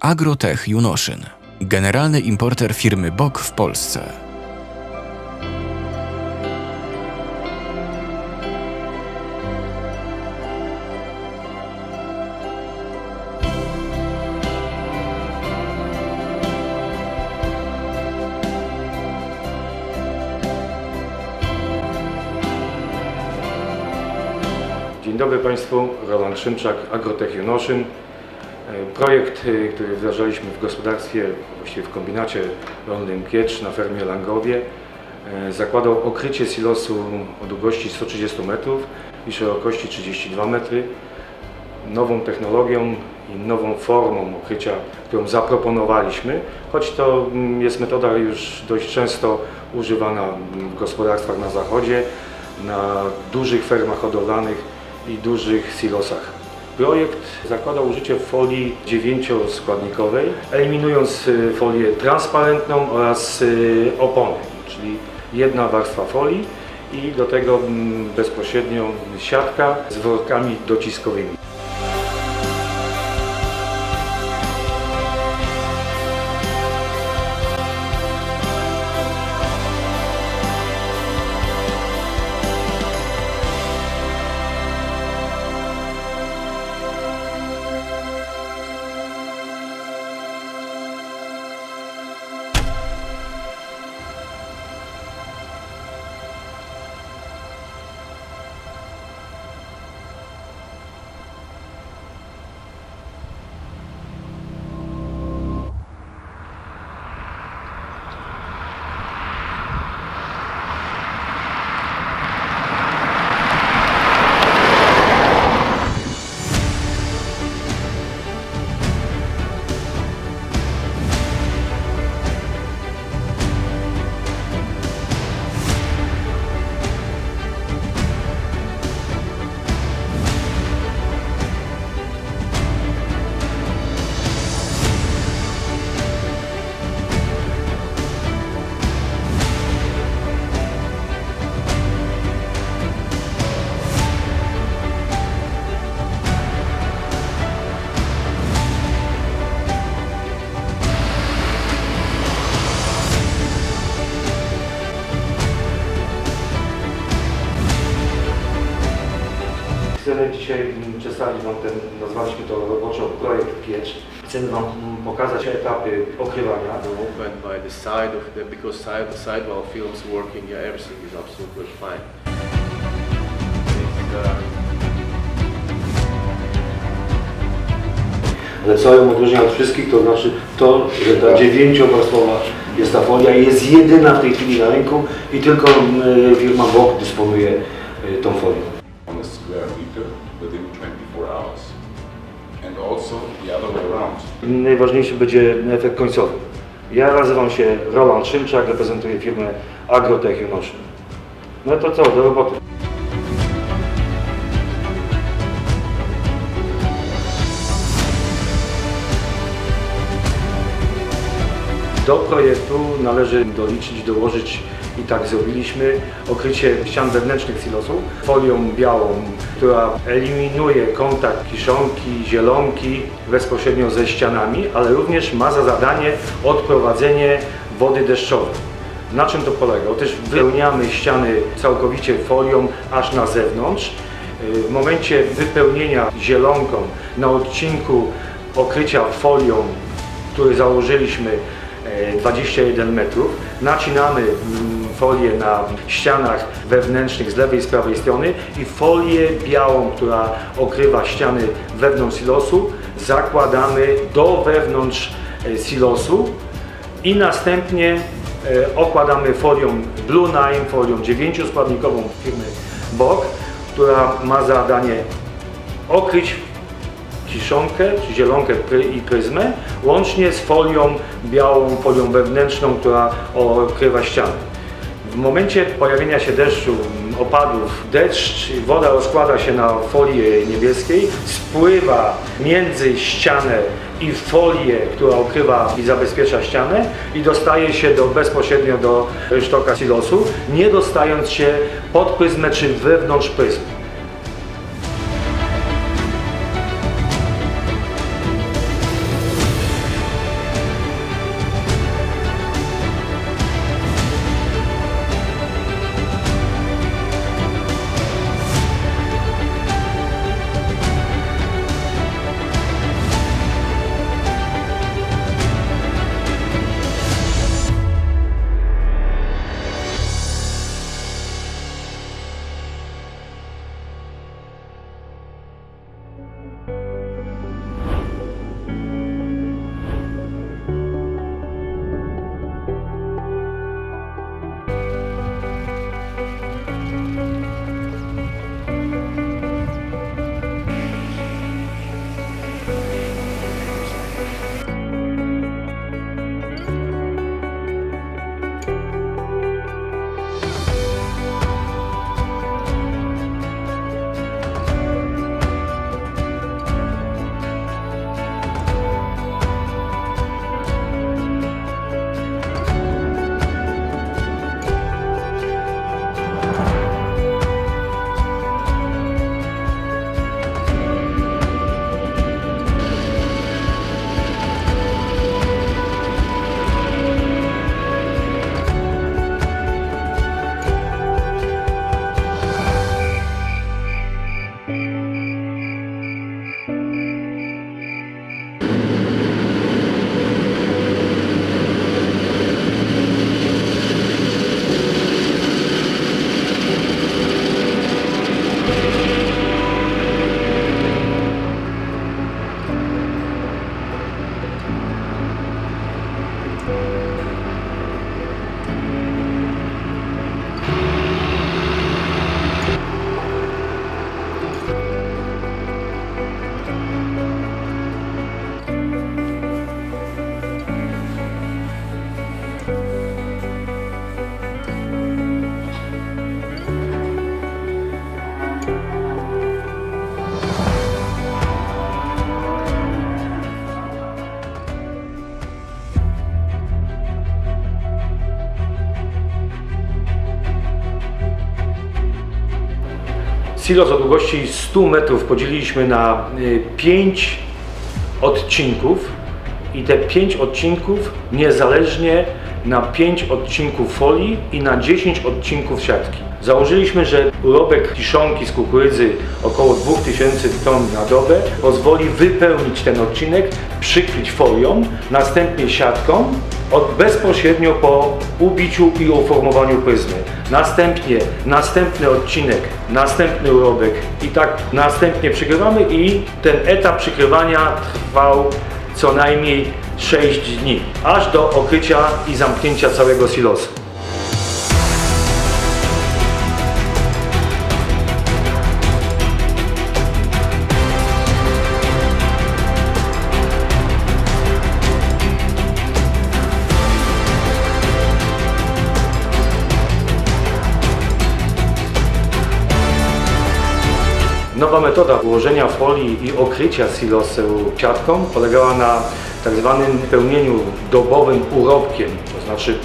Agrotech Junoszyn. Generalny importer firmy BOK w Polsce. Dzień dobry Państwu, Roland Szymczak, Agrotech Junoszyn. E, Projekt, e, który wdrażaliśmy w gospodarstwie, właściwie w kombinacie rolnym Kiecz na fermie Langowie, e, zakładał okrycie silosu o długości 130 metrów i szerokości 32 metry. Nową technologią i nową formą okrycia, którą zaproponowaliśmy, choć to mm, jest metoda już dość często używana w gospodarstwach na zachodzie, na dużych fermach hodowlanych i dużych silosach. Projekt zakłada użycie folii dziewięcioskładnikowej, eliminując y, folię transparentną oraz y, opony, czyli jedna warstwa folii i do tego mm, bezpośrednio siatka z workami dociskowymi. Dzisiaj przedstawić Wam ten, nazwaliśmy to roboczo projekt Piecz. Chcemy Wam pokazać etapy okrywania. movement by the side of the because side films working yeah everything is absolutely fine uh, Ale co ją odróżnia od wszystkich, to znaczy to, że ta dziewięciowarstwowa jest ta folia i jest jedyna w tej chwili na rynku i tylko mm, firma BOK dysponuje y, tą folią. Meter within 24 hours. And also the other way around. Najważniejszy będzie efekt końcowy. Ja nazywam się Roland Szymczak, reprezentuję firmę Agrotech Junoszyn. No to co, do roboty. Do projektu należy doliczyć, dołożyć i tak zrobiliśmy okrycie ścian wewnętrznych silosu folią białą, która eliminuje kontakt kiszonki, zielonki bezpośrednio ze ścianami, ale również ma za zadanie odprowadzenie wody deszczowej. Na czym to polega? Otóż wypełniamy ściany całkowicie folią aż na zewnątrz. W momencie wypełnienia zielonką na odcinku okrycia folią, który założyliśmy e, 21 metrów. Nacinamy mm, folię na ścianach wewnętrznych z lewej i z prawej strony i folię białą, która okrywa ściany wewnątrz silosu, zakładamy do wewnątrz e, silosu i następnie e, okładamy folią Blue Nine, folią dziewięcioskładnikową firmy BOK, która ma zadanie okryć kiszonkę, czy zielonkę i pryzmę, łącznie z folią białą, folią wewnętrzną, która okrywa ściany. W momencie pojawienia się deszczu, opadów, deszcz, woda rozkłada się na folię niebieskiej, spływa między ścianę i folię, która okrywa i zabezpiecza ścianę i dostaje się do, bezpośrednio do sztoka silosu, nie dostając się pod pryzmę czy wewnątrz pryzmy. Silos o długości 100 metrów podzieliliśmy na 5 odcinków i te 5 odcinków niezależnie na 5 odcinków folii i na 10 odcinków siatki. Założyliśmy, że urobek kiszonki z kukurydzy około 2000 ton na dobę pozwoli wypełnić ten odcinek, przykryć folią, następnie siatką od bezpośrednio po ubiciu i uformowaniu pryzmy. Następnie następny odcinek, następny urobek i tak następnie przykrywamy i ten etap przykrywania trwał co najmniej 6 dni, aż do okrycia i zamknięcia całego silosu. Metoda ułożenia folii i okrycia silosu siatką polegała na tak zwanym pełnieniu dobowym urobkiem, to znaczy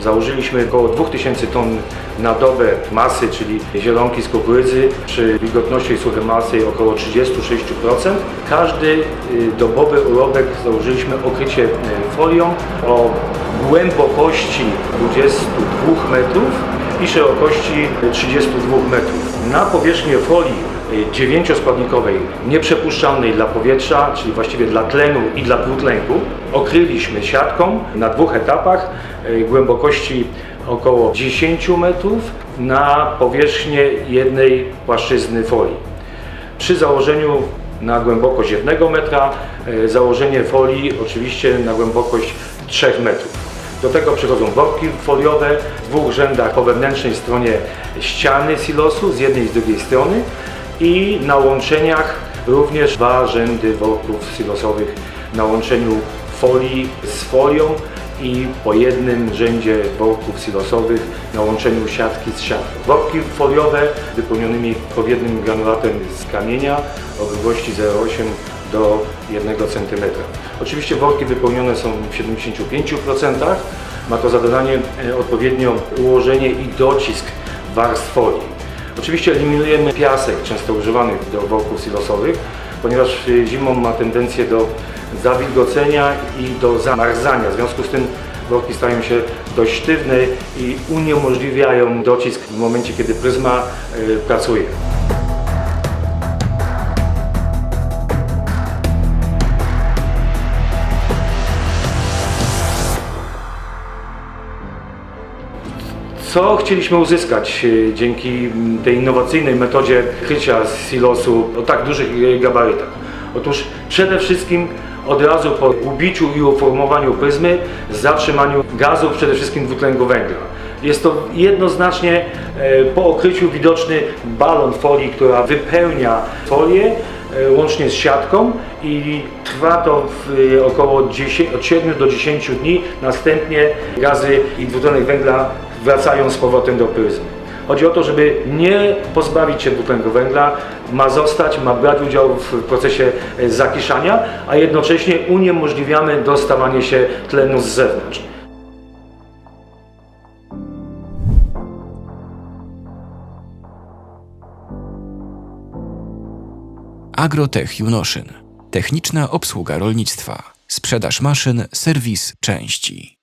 założyliśmy około 2000 ton na dobę masy, czyli zielonki z kukurydzy przy wilgotności suchej masy około 36%. Każdy y, dobowy urobek założyliśmy okrycie y, folią o głębokości 22 metrów i szerokości 32 metrów. Na powierzchnię folii dziewięcioskładnikowej, nieprzepuszczalnej dla powietrza, czyli właściwie dla tlenu i dla dwutlenku, okryliśmy siatką na dwóch etapach y, głębokości około 10 metrów na powierzchnię jednej płaszczyzny folii. Przy założeniu na głębokość 1 metra, y, założenie folii oczywiście na głębokość 3 metrów. Do tego przychodzą worki foliowe w dwóch rzędach po wewnętrznej stronie ściany silosu, z jednej i z drugiej strony i na łączeniach również dwa rzędy worków silosowych na łączeniu folii z folią i po jednym rzędzie worków silosowych na łączeniu siatki z siatką. Worki foliowe wypełnionymi powiernym granulatem z kamienia o grubości 0,8 do 1 cm. Oczywiście worki wypełnione są w 75%. Ma to zadanie e, odpowiednio ułożenie i docisk warstw folii. Oczywiście eliminujemy piasek, często używany do worków silosowych, ponieważ y, zimą ma tendencję do zawilgocenia i do zamarzania. W związku z tym worki stają się dość sztywne i uniemożliwiają docisk w momencie, kiedy pryzma y, pracuje. Co chcieliśmy uzyskać e, dzięki m, tej innowacyjnej metodzie krycia silosu o tak dużych e, gabarytach? Otóż przede wszystkim od razu po ubiciu i uformowaniu pryzmy, zatrzymaniu gazów, przede wszystkim dwutlenku węgla. Jest to jednoznacznie e, po okryciu widoczny balon folii, która wypełnia folię łącznie z siatką i trwa to około 10, od 7 do 10 dni. Następnie gazy i dwutlenek węgla wracają z powrotem do pryzmy. Chodzi o to, żeby nie pozbawić się dwutlenku węgla, ma zostać, ma brać udział w procesie e, zakiszania, a jednocześnie uniemożliwiamy dostawanie się tlenu z zewnątrz. Agrotech Junoszyn. Techniczna obsługa rolnictwa. Sprzedaż maszyn, serwis, części.